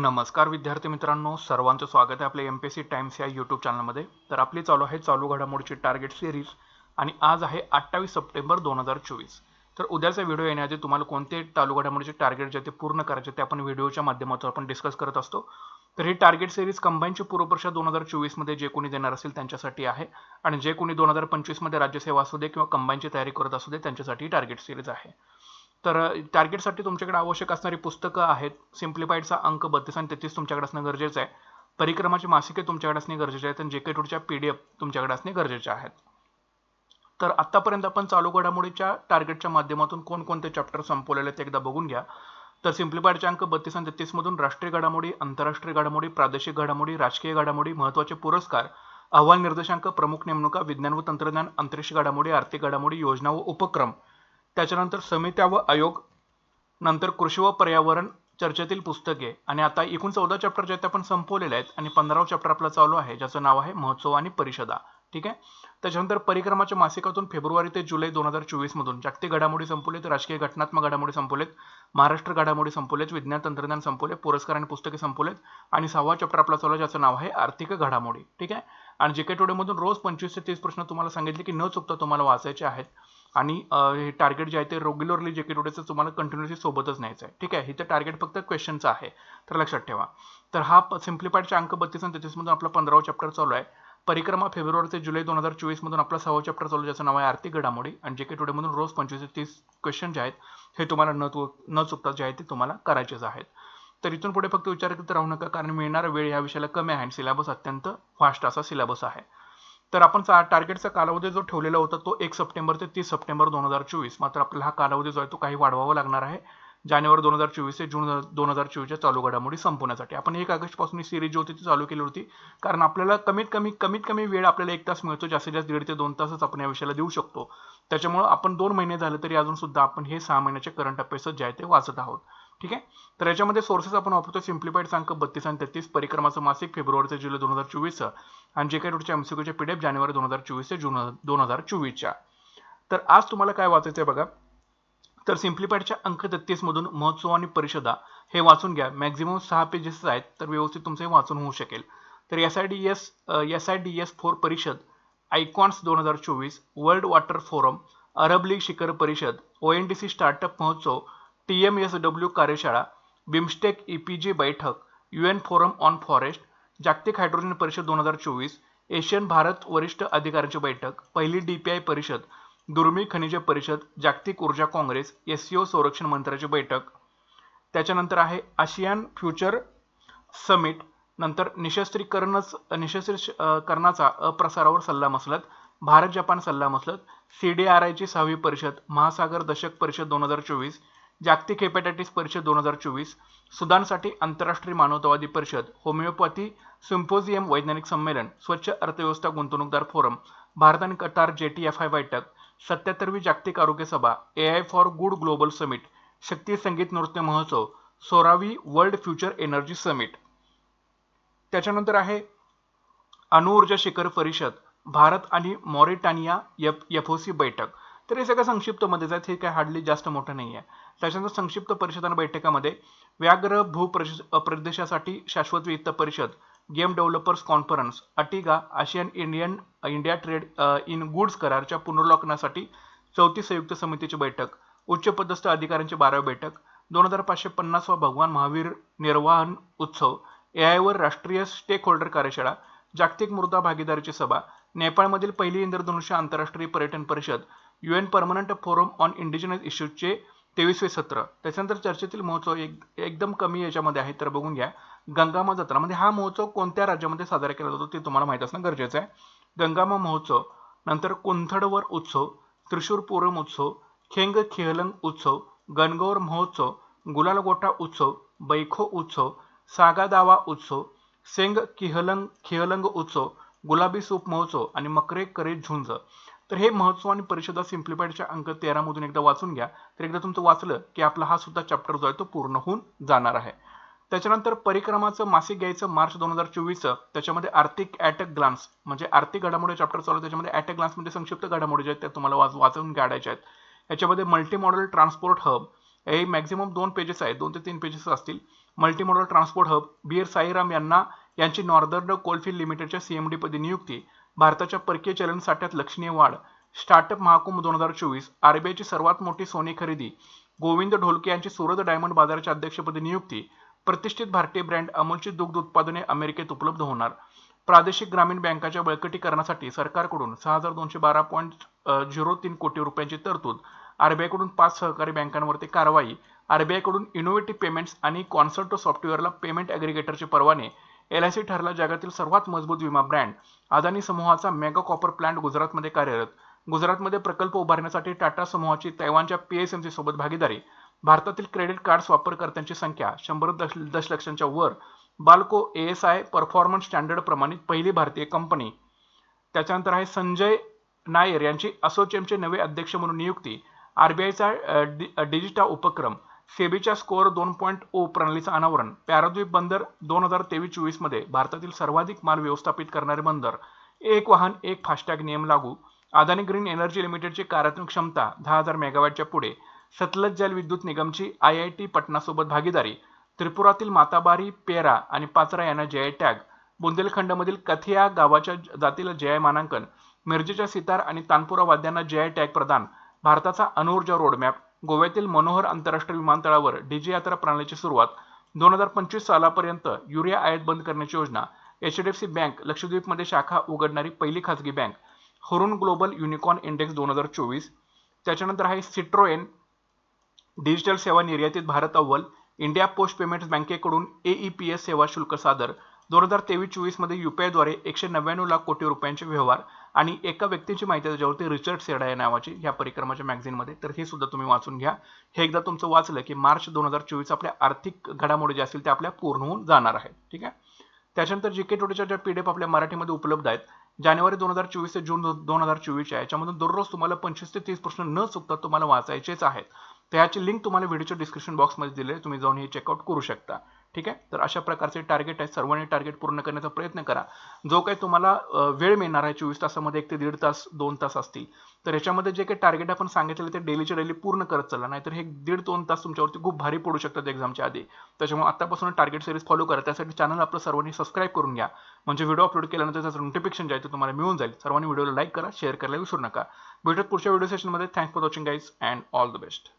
नमस्कार विद्यार्थी मित्रांनो सर्वांचं स्वागत आहे आपल्या M P S C times या यूट्यूब चॅनलमध्ये तर आपली चालू आहे चालू घडामोडीची टार्गेट सिरीज आणि आज आहे अठ्ठावीस सप्टेंबर दोन हजार चोवीस. तर उद्याचा व्हिडिओ येण्याआधी तुम्हाला कोणते चालू घडामोडीचे टार्गेट जे ते पूर्ण करायचे ते आपण व्हिडिओच्या माध्यमातून आपण डिस्कस करत असतो. तर ही टार्गेट सिरीज कंबाईनची पूर्वपरीक्षा दोन हजार चोवीसमध्ये जे कोणी देणार असेल त्यांच्यासाठी आहे आणि जे कोणी दोन हजार पंचवीसमध्ये राज्यसेवा असू दे किंवा कंबाईनची तयारी करत असू दे त्यांच्यासाठी ही टार्गेट सिरीज आहे. तर टार्गेटसाठी तुमच्याकडे आवश्यक असणारी पुस्तकं आहेत. सिम्प्लिफाईडचा अंक बत्तीस आणि तेहतीस तुमच्याकडे असणं गरजेचं आहे. परिक्रमाची मासिके तुमच्याकडे असणे गरजेचे आहेत आणि जे के टूच्या पी डी एफ तुमच्याकडे असणे गरजेचे आहेत. तर आत्तापर्यंत आपण चालू घडामोडीच्या टार्गेटच्या माध्यमातून कोणकोणते चॅप्टर संपवलेले ते एकदा बघून घ्या. तर सिम्प्लिफाईडचे अंक बत्तीस आणि तेहतीसमधून राष्ट्रीय घडामोडी आंतरराष्ट्रीय घडामोडी प्रादेशिक घडामोडी राजकीय घडामोडी महत्त्वाचे पुरस्कार अहवाल निर्देशांक प्रमुख नेमणुका विज्ञान व तंत्रज्ञान अंतरिक्ष घडामोडी आर्थिक घडामोडी योजना व उपक्रम त्याच्यानंतर समित्या व आयोग नंतर कृषी व पर्यावरण चर्चेतील पुस्तके आणि आता एकूण चौदा चॅप्टर जे आहेत ते आपण संपवलेले आहेत आणि पंधरावा चॅप्टर आपला चालू आहे ज्याचं नाव आहे महोत्सव आणि परिषदा. ठीक आहे? त्याच्यानंतर परिक्रमाच्या मासिकातून फेब्रुवारी ते जुलै दोन हजार चोवीसमधून जागतिक घडामोडी संपवलेत राजकीय घटनात्मक घडामोडी संपवलेत महाराष्ट्र घडामोडी संपवलेत विज्ञान तंत्रज्ञान संपवले पुरस्कार आणि पुस्तके संपवलेत आणि सहावा चॅप्टर आपला चालू आहे ज्याचं नाव आहे आर्थिक घडामोडी. ठीक आहे? आणि जे के टुडेमधून रोज पंचवीस ते तीस प्रश्न तुम्हाला सांगितले की न चुकता तुम्हाला वाचायचे आहेत आणि हे टार्गेट जे आहे ते रेग्युलरली जे के टुडेचं तुम्हाला कंटिन्युअसली सोबतच न्यायचं आहे. ठीक आहे? हे तर टार्गेट फक्त क्वेश्चनचं आहे. तर लक्षात ठेवा. तर हा सिम्प्लिफाईडच्या अंक बत्तीस आणि तेहतीसमधून आपला पंधरावा चॅप्टर चालू आहे. परिक्रमा फेब्रुवारी ते जुलै दोन हजार चोवीसमधून आपला सहावा चॅप्टर चालू ज्याचं नाव आहे आर्थिक घडामोडी. आणि जे के टुडेमधून रोज पंचवीस ते तीस क्वेश्चन जे आहेत हे तुम्हाला न तु न चुकता जे आहे ते तुम्हाला करायचेच आहेत. तर इथून पुढे फक्त विचार करत राहू नका कारण मिळणारा वेळ या विषयाला कमी आहे आणि सिलेबस अत्यंत फास्ट असा सिलेबस आहे. तर आपण टार्गेटचा कालावधी जो ठेवलेला होता तो एक सप्टेंबर ते तीस सप्टेंबर दोन हजार चोवीस. मात्र आपल्याला हा कालावधी जो आहे तो काही वाढवावा लागणार आहे. जानेवारी दोन हजार चोवीस ते जून दोन हजार चोवीसच्या चालू घडामोडी संपवण्यासाठी. आपण एक ऑगस्टपासून ही सिरीज जी होती ती चालू केली होती. कारण आपल्याला कमीत कमी कमीत कमी वेळ आपल्याला एक तास मिळतो जास्तीत जास्त दीड ते दोन तासच आपण या विषयाला देऊ शकतो. त्याच्यामुळे आपण दोन महिने झाले तरी अजून सुद्धा आपण हे सहा महिन्याचे करंट अफेअर्स जे आहे ते वाचत आहोत. ठीक आहे? तर याच्यामध्ये सोर्सेस आपण वापरतो सिम्प्लिफाईड अंक बत्तीस आणि तेहतीस. परिक्रमाचं मासिक फेब्रुवारी ते जुलै दोन हजार चोवीसचं. आणि जे काही रोडच्या एमसीक्यूचे पीडीएफ जानेवारी दोन हजार चोवीस ते जून दोन हजार चोवीसच्या. तर आज तुम्हाला काय वाचायचं आहे बघा? तर सिम्प्लिफाईडच्या अंक तेहतीस मधून महोत्सव आणि परिषदा हे वाचून घ्या. मॅक्झिमम सहा पेजेस आहेत तर व्यवस्थित तुमचं हे वाचून होऊ शकेल. तर S I D S S I D S four परिषद आयकॉन्स दोन हजार चोवीस world water forum Arab League शिखर परिषद O N D C startup महोत्सव टी एम एस डब्ल्यू कार्यशाळा बिमस्टेक ई पी जी बैठक U N forum on forest जागतिक हायड्रोजन परिषद दोन हजार चोवीस एशियन भारत वरिष्ठ अधिकाऱ्यांची बैठक पहिली डी पी आय परिषद दुर्मिळ खनिज परिषद जागतिक ऊर्जा काँग्रेस एस संरक्षण मंत्र्याची बैठक. त्याच्यानंतर आहे आशियान फ्युचर समिट नंतर निशस्त्रीकरणच निशस्त्रीकरणाचा अप्रसारावर सल्ला मसलत भारत जपान सल्ला मसलत सी डी आर आयची सहावी परिषद महासागर दशक परिषद दोन हजार चोवीस जागतिक हेपेटायटिस परिषद दोन हजार चोवीस सुदानसाठी आंतरराष्ट्रीय मानवतावादी परिषद होमिओपॅथी सिम्पोझियम वैज्ञानिक संमेलन स्वच्छ अर्थव्यवस्था गुंतवणूकदार फोरम भारत आणि कतार जेटी एफ आय बैठक सत्याहत्तरवी जागतिक आरोग्य सभा A I for good global summit शक्ती संगीत नृत्य महोत्सव सोरावी वर्ल्ड फ्युचर एनर्जी समिट त्याच्यानंतर आहे अणुऊर्जा शिखर परिषद भारत आणि मॉरिटानिया एफ एफ सी बैठक. तर हे सगळं संक्षिप्तमध्येच आहेत. हे काय हार्डली जास्त मोठं नाही आहे. त्याच्यानंतर संक्षिप्त परिषद आणि बैठकामध्ये व्याघ्र भू प्रदेशासाठी शाश्वत वित्त परिषद game developers conference AITIGA ASEAN Indian India trade in goods करारच्या पुनर्लोकनासाठी चौथी संयुक्त समितीची बैठक उच्च पदस्थ अधिकाऱ्यांची बारावी बैठक दोन हजार पाचशे पन्नासवा भगवान महावीर निर्वाहन उत्सव ए आयवर राष्ट्रीय स्टेक होल्डर कार्यशाळा जागतिक मृदा भागीदारीची सभा नेपाळमधील पहिली इंद्रधनुष्य आंतरराष्ट्रीय पर्यटन परिषद U N permanent forum on indigenous इश्यूजचे तेवीसवे सत्र. त्याच्यानंतर चर्चेतील महोत्सव एक एकदम कमी याच्यामध्ये आहे तर बघून घ्या. गंगामा जत्रा. म्हणजे हा महोत्सव कोणत्या राज्यामध्ये साजरा केला जातो ते तुम्हाला माहीत असणं गरजेचं आहे. गंगामा महोत्सव नंतर कुंथडवर उत्सव त्रिशूर पूरम उत्सव खेंग खेहलंग उत्सव गणगौर महोत्सव गुलालगोटा उत्सव बैखो उत्सव सागादावा उत्सव सेंग किहलंग खिहलंग उत्सव गुलाबी सूप महोत्सव आणि मकरे करे झुंज. तर हे महोत्सव आणि परिषदा सिम्प्लिफाईडच्या अंक तेरामधून एकदा वाचून घ्या. तर एकदा तुमचं वाचलं की आपला हा सुद्धा चॅप्टर जो आहे तो पूर्ण होऊन जाणार आहे. त्याच्यानंतर परिक्रमाचं मासिक घ्यायचं मार्च दोन हजार चोवीसचं. त्याच्यामध्ये आर्थिक ॲट अ ग्लान्स म्हणजे आर्थिक घडामोडी चॅप्टर चालू त्याच्यामध्ये ॲट अ म्हणजे संक्षिप्त घडामोडी ज्या आहेत त्या तुम्हाला वाच वाचून काढायच्या आहेत. याच्यामध्ये मल्टी मॉडल ट्रान्सपोर्ट हब हे मॅक्झिमम दोन पेजेस आहेत. दोन ते तीन पेजेस असतील. Multimodal transport hub B R Sairam यांना यांची नॉर्दर्न कोलफिल्ड लिमिटेडच्या सीएमडी पदी नियुक्ती. भारताच्या परकीय चलन साठ्यात लक्षणीय वाढ. स्टार्टअप महाकुंभ दोन हजार चोवीस आरबीआयची सर्वात मोठी सोने खरेदी गोविंद ढोलके यांची सुरत डायमंड बाजाराच्या अध्यक्षपदी नियुक्ती प्रतिष्ठित भारतीय ब्रँड अमूलची दुग्ध उत्पादने अमेरिकेत उपलब्ध होणार. प्रादेशिक ग्रामीण बँकाच्या बळकटीकरणासाठी सरकारकडून सहा हजार दोनशे बारा पॉईंट झिरो तीन कोटी रुपयांची तरतूद आरबीआयकडून पाच सहकारी बँकांवरती कारवाई आरबीआयकडून इनोव्हेटिव्ह पेमेंट्स आणि कॉन्सर्टो सॉफ्टवेअरला पेमेंट ॲग्रिगेटरचे परवाने एल आय सी ठरला जगातील सर्वात मजबूत विमा ब्रँड. अदानी समूहाचा मेगा कॉपर प्लांट गुजरातमध्ये कार्यरत. गुजरातमध्ये प्रकल्प उभारण्यासाठी टाटा समूहाची तैवानच्या पीएसएमसी सोबत भागीदारी. भारतातील क्रेडिट कार्ड्स वापरकर्त्यांची संख्या शंभर दश दशलक्षांच्या वर. BALCO S I performance standard प्रमाणित पहिली भारतीय कंपनी. त्याच्यानंतर आहे संजय नायर यांची असोचेमचे नवे अध्यक्ष म्हणून नियुक्ती. आरबीआयचा डिजिटा उपक्रम. सेबीच्या स्कोअर दोन पॉईंट ओ प्रणालीचं अनावरण. पॅराद्वीप बंदर दोन हजार तेवीस चोवीसमध्ये भारतातील सर्वाधिक माल व्यवस्थापित करणारे बंदर. एक वाहन एक फास्टॅग नियम लागू. अदानी ग्रीन एनर्जी लिमिटेडची कार्यात्मक क्षमता दहा हजार मेगावॅटच्या पुढे. सतलज जल विद्युत निगमची आय आय टी पटनासोबत भागीदारी. त्रिपुरातील माताबारी पेरा आणि पाचरा यांना जय टॅग. बुंदेलखंडमधील कथिया गावाच्या जातीला जय मानांकन. मिरजेच्या सितार आणि तानपुरा वाद्यांना जय टॅग प्रदान. भारताचा अणुऊर्जा रोडमॅप गोव्यातील मनोहर आंतरराष्ट्रीय विमानतळावर डीजी यात्रा प्रणालीची सुरुवात दोन हजार पंचवीस सालापर्यंत युरिया आयात बंद करण्याची योजना H D F C bank लक्षद्वीपमध्ये शाखा उघडणारी पहिली खासगी bank Hurun global unicorn index दोन हजार चोवीस त्याच्यानंतर आहे सिट्रोएन डिजिटल सेवा निर्यातीत भारत अव्वल इंडिया पोस्ट पेमेंट्स बँकेकडून एईपीएस सेवा शुल्क सादर दोन हजार तेवीस चोवीसमध्ये युपीआयद्वारे एकशे नव्याण्णव लाख कोटी रुपयांचे व्यवहार आणि एका व्यक्तीची माहिती त्याच्यावरती रिचर्ड सेडा या नावाची या परिक्रमाच्या मॅगझिनमध्ये तर हे सुद्धा तुम्ही वाचून घ्या. हे एकदा तुमचं वाचलं की मार्च दोन हजार चोवीस आपल्या आर्थिक घडामोडी ज्या असतील त्या आपल्या पूर्ण होऊन जाणार आहेत. ठीक आहे? त्याच्यानंतर जी के टोडेच्या ज्या पीडीएफ आपल्या मराठीमध्ये उपलब्ध आहेत जानेवारी दोन हजार चोवीस ते जून दोन हजार चोवीसच्या याच्यामधून दररोज तुम्हाला पंचवीस ते तीस प्रश्न न चुकता तुम्हाला वाचायचेच आहेत. त्याची लिंक तुम्हाला व्हिडिओच्या डिस्क्रिप्शन बॉक्समध्ये दिले तुम्ही जाऊन हे चेकआउट करू शकता. ठीक आहे? तर अशा प्रकारचे टार्गेट आहे सर्वांनी टार्गेट पूर्ण करण्याचा प्रयत्न करा. जो काही तुम्हाला वेळ मिळणार आहे चोवीस तासामध्ये एक ते दीड तास दोन तास असतील. तर याच्यामध्ये जे काही टार्गेट आपण सांगितलेलं ते डेलीच्या डेली पूर्ण करत चालला नाहीतर हे दीड दोन तास तुमच्यावरती खूप भारी पडू शकतात एक्झामच्या आधी. त्याच्यामुळे आतापासून टार्गेट सिरीज फॉलो करा. त्यासाठी चॅनल आपलं सर्वांनी सबस्क्राईब करून घ्या. म्हणजे व्हिडिओ अपलोड केल्यानंतर त्याचं नोटिफिकेशन जे आहे ते तुम्हाला मिळून जाईल. सर्वांनी व्हिडिओला लाईक करा शेअर करायला विसरू नका. भेटत पुढच्या व्हिडिओ सेशनमध्ये thanks for watching guys and all the best